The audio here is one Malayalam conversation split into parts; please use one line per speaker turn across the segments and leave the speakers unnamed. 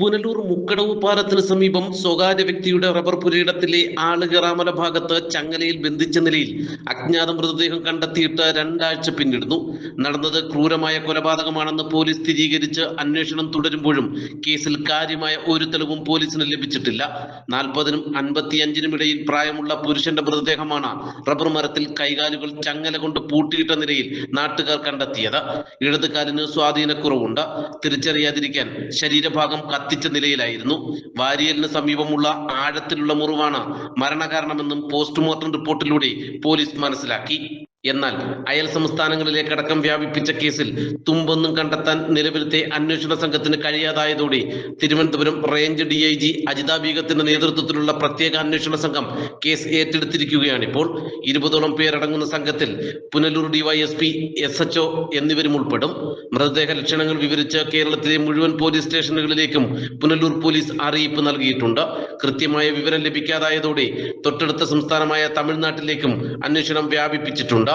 പുനലൂർ മുക്കടവ് പാലത്തിന് സമീപം സ്വകാര്യ വ്യക്തിയുടെ റബ്ബർ പുരയിടത്തിലെ ആളുകറാമല ഭാഗത്ത് ചങ്ങലയിൽ ബന്ധിച്ച നിലയിൽ അജ്ഞാത മൃതദേഹം കണ്ടെത്തിയിട്ട് രണ്ടാഴ്ച പിന്നിടുന്നു. നടന്നത് ക്രൂരമായ കൊലപാതകമാണെന്ന് പോലീസ് സ്ഥിരീകരിച്ച് അന്വേഷണം തുടരുമ്പോഴും കേസിൽ കാര്യമായ ഒരു തെളിവും പോലീസിന് ലഭിച്ചിട്ടില്ല. നാൽപ്പതിനും അൻപത്തിയഞ്ചിനും ഇടയിൽ പ്രായമുള്ള പുരുഷന്റെ മൃതദേഹമാണ് റബ്ബർ മരത്തിൽ കൈകാലുകൾ ചങ്ങല കൊണ്ട് പൂട്ടിയിട്ട നിലയിൽ നാട്ടുകാർ കണ്ടെത്തിയത്. ഇടതുകാലിന് സ്വാധീനക്കുറവുണ്ട്. തിരിച്ചറിയാതിരിക്കാൻ ശരീരഭാഗം കത്തിച്ച നിലയിലായിരുന്നു. വാരിയലിന് സമീപമുള്ള ആഴത്തിലുള്ള മുറിവാണ് മരണകാരണമെന്നും പോസ്റ്റ്മോർട്ടം റിപ്പോർട്ടിലൂടെ പോലീസ് മനസ്സിലാക്കി. എന്നാൽ അയൽ സംസ്ഥാനങ്ങളിലേക്കടക്കം വ്യാപിപ്പിച്ച കേസിൽ തുമ്പൊന്നും കണ്ടെത്താൻ നിലവിലത്തെ അന്വേഷണ സംഘത്തിന് കഴിയാതായതോടെ Thiruvananthapuram range D I G Ajitha ബീഗത്തിന്റെ നേതൃത്വത്തിലുള്ള പ്രത്യേക അന്വേഷണ സംഘം കേസ് ഏറ്റെടുത്തിരിക്കുകയാണ് ഇപ്പോൾ ഇരുപതോളം പേരടങ്ങുന്ന സംഘത്തിൽ പുനലൂർ ഡിവൈഎസ്പി എസ് എച്ച് എന്നിവരും ഉൾപ്പെടും. മൃതദേഹ ലക്ഷണങ്ങൾ വിവരിച്ച് കേരളത്തിലെ മുഴുവൻ പോലീസ് സ്റ്റേഷനുകളിലേക്കും പുനലൂർ പോലീസ് അറിയിപ്പ് നൽകിയിട്ടുണ്ട്. കൃത്യമായ വിവരം ലഭിക്കാതായതോടെ തൊട്ടടുത്ത സംസ്ഥാനമായ തമിഴ്നാട്ടിലേക്കും അന്വേഷണം വ്യാപിപ്പിച്ചിട്ടുണ്ട്.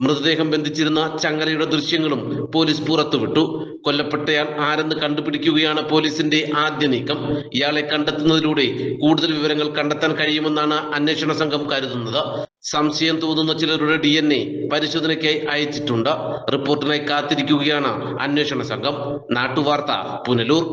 മൃതദേഹം ബന്ധിച്ചിരുന്ന ചങ്ങലയുടെ ദൃശ്യങ്ങളും പോലീസ് പുറത്തുവിട്ടു. കൊല്ലപ്പെട്ടയാൾ ആരെന്ന് കണ്ടുപിടിക്കുകയാണ് പോലീസിന്റെ ആദ്യ നീക്കം. ഇയാളെ കണ്ടെത്തുന്നതിലൂടെ കൂടുതൽ വിവരങ്ങൾ കണ്ടെത്താൻ കഴിയുമെന്നാണ് അന്വേഷണ സംഘം കരുതുന്നത്. സംശയം തോന്നുന്ന ചിലരുടെ ഡി എൻ എ പരിശോധനയ്ക്കായി അയച്ചിട്ടുണ്ട്. റിപ്പോർട്ടിനായി കാത്തിരിക്കുകയാണ് അന്വേഷണ സംഘം. നാട്ടുവാർത്ത പുനലൂർ.